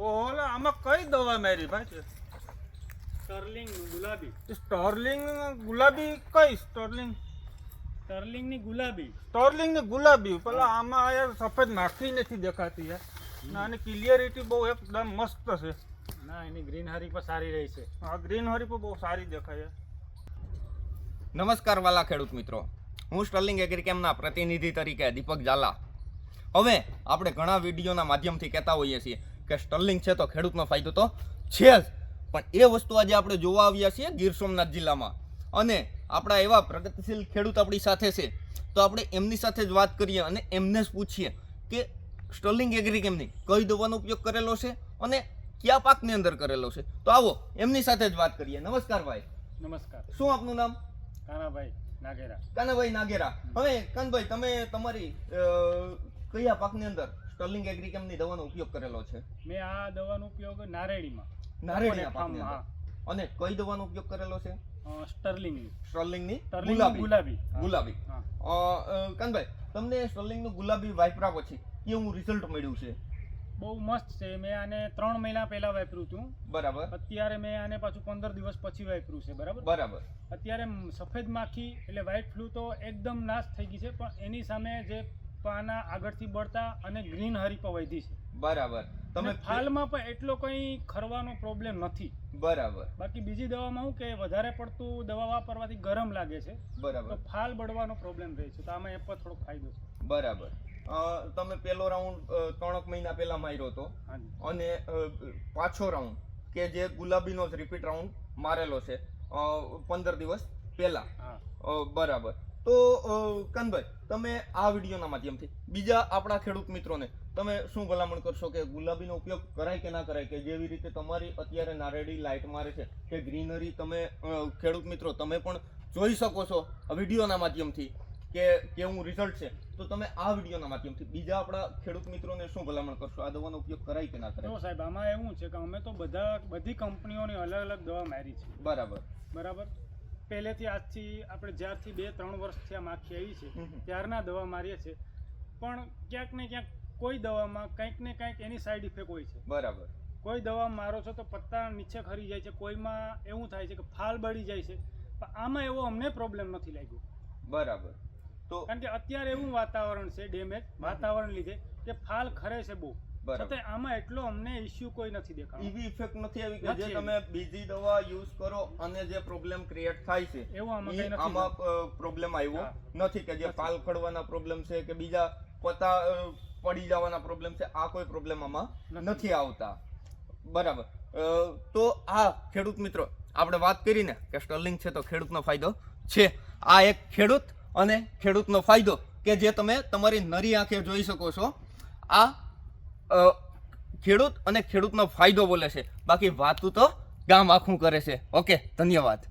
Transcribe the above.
ઓલા આમાં કઈ દવા મારી ભાઈ સ્ટર્લિંગ ગુલાબી. સ્ટર્લિંગ ગુલાબી કઈ? સ્ટર્લિંગ? સ્ટર્લિંગની ગુલાબી. સ્ટર્લિંગની ગુલાબી. પેલા આમાં યાર સફેદ માખી નથી દેખાતી યાર. ના આની ક્લિયરિટી બહુ એકદમ મસ્ત છે. ના એની ગ્રીનહરી પણ સારી રહી છે. આ ગ્રીન હરી પણ બહુ સારી દેખાય છે. નમસ્કાર વાલા ખેડૂત મિત્રો. હું સ્ટર્લિંગ એગ્રીકેમના પ્રતિનિધિ તરીકે દીપક ઝાલા. હવે આપણે ઘણા વિડીયોના માધ્યમથી કહેતા હોઈએ છીએ. કે સ્ટર્લિંગ છે તો ખેડૂતનો ફાયદો તો છે જ. પણ એ વસ્તુ આજે આપણે જોવા આવ્યા છીએ ગીર સોમનાથ જિલ્લામાં. અને આપણા એવા પ્રગતિશીલ ખેડૂત આપણી સાથે છે. તો આપણે એમની સાથે જ વાત કરીએ અને એમને જ પૂછીએ કે સ્ટર્લિંગ એગ્રીકેમની કઈ દવાનો ઉપયોગ કરેલો છે અને કયા પાકની અંદર કરેલો છે? તો આવો એમની સાથે જ વાત કરીએ. નમસ્કાર ભાઈ. નમસ્કાર. શું આપનું નામ? કાનાભાઈ નાગેરા. કાનાભાઈ નાગેરા. હવે કાનભાઈ તમે તમારી કયા પાકની અંદર? સ્ટર્લિંગ એગ્રીકેમની દવાનો ઉપયોગ કરેલો છે? મેં આ દવાનો ઉપયોગ નારેડીમાં નારેડીના પાકની અને કઈ દવાનો ઉપયોગ કરેલો છે? સ્ટર્લિંગ સ્ટર્લિંગની સ્ટર્લિંગની સ્ટર્લિંગ ગુલાબી. ગુલાબી. ગુલાબી. કાનભાઈ તમને સ્ટર્લિંગનું ગુલાબી વાપરા પછી કેવું રિઝલ્ટ મળ્યું છે? બહુ મસ્ત છે. મેં આને ત્રણ મહિના પહેલા વાપર્યું હતું. બરાબર. અત્યારે મેં આને પાછું પંદર દિવસ પછી વાપર્યું છે. બરાબર? બરાબર. અત્યારે સફેદ માખી એટલે વ્હાઇટ ફ્લૂ તો એકદમ નાશ થઈ ગઈ છે. પણ એની સામે જે પાના આગળથી બળતા અને ગ્રીન હરી વધી છે. બરાબર. તમે ફાલમાં પણ એટલો કંઈ ખરવાનો પ્રોબ્લેમ નથી. બરાબર. બાકી બીજી દવામાં શું કે વધારે પડતું દવા વાપરવાથી ગરમ લાગે છે. બરાબર. તો ફાલ બળવાનો પ્રોબ્લેમ રહે છે. તો આમાં એ પણ થોડોક ફાયદો છે. બરાબર. તમે પેલો રાઉન્ડ ત્રણક મહિના પહેલા માર્યો હતો. અને પાછો રાઉન્ડ કે જે ગુલાબીનો જ રિપીટ રાઉન્ડ મારેલો છે પંદર દિવસ પહેલા. બરાબર. તો કનભાઈ તમે આ વિડીયોના માધ્યમથી બીજા આપણા ખેડૂત મિત્રોને તમે શું ભલામણ કરશો કે ગુલાબીનો ઉપયોગ કરાય કે ના કરાય કે જેવી રીતે તમારી અત્યારે નારેડી લાઇટ મારે છે કે ગ્રીનરી તમે ખેડૂત મિત્રો તમે પણ જોઈ શકો છો વિડીયોના માધ્યમથી કે કેવું રિઝલ્ટ છે તો તમે આ વિડીયોના માધ્યમથી બીજા આપણા ખેડૂત મિત્રોને શું ભલામણ કરશો? આ દવાનો ઉપયોગ કરાય કે ના કરાય? સાહેબ આમાં એવું છે કે અમે તો બધા બધી કંપનીઓની અલગ અલગ દવા મારી છે. બરાબર. બરાબર? પહેલેથી આજથી આપણે જ્યારથી બે ત્રણ વર્ષથી આ માખી આવી છે. ત્યારના દવા મારીએ છીએ. પણ ક્યાંક ને ક્યાંક કોઈ દવામાં કંઈક ને કંઈક એની સાઈડ ઇફેક્ટ હોય છે. બરાબર. કોઈ દવા મારો છો તો પત્તા નીચે ખરી જાય છે કોઈમાં એવું થાય છે કે ફાલ બળી જાય છે. પણ આમાં એવો અમને પ્રોબ્લેમ નથી લાગ્યો. બરાબર. તો કારણ કે અત્યારે એવું વાતાવરણ છે ડેમેજ વાતાવરણ લીધે કે ફાલ ખરે છે બહુ. બરાબર. આમાં એટલો અમને ઇશ્યુ કોઈ નથી દેખાતો એવી ઇફેક્ટ નથી આવી કે જે તમે બીજી દવા યુઝ કરો અને જે પ્રોબ્લેમ ક્રિએટ થાય છે એવું આમાં આમાં પ્રોબ્લેમ આવ્યો નથી કે જે. પાલ ખડવાના પ્રોબ્લેમ છે કે બીજા પતા પડી જવાના પ્રોબ્લેમ છે આ કોઈ પ્રોબ્લેમ આમાં નથી. આવતા. બરાબર. તો આ ખેડૂત મિત્રો આપણે વાત કરીને કે સ્ટર્લિંગ છે તો ખેડૂતનો ફાયદો છે. આ એક ખેડૂત અને ખેડૂતનો ફાયદો કે જે તમે તમારી નરી આંખે જોઈ શકો છો. આ ખેડૂત અને ખેડૂતનો ફાયદો બોલે છે. બાકી વાતું તો ગામ આખું કરે છે. ઓકે, ધન્યવાદ.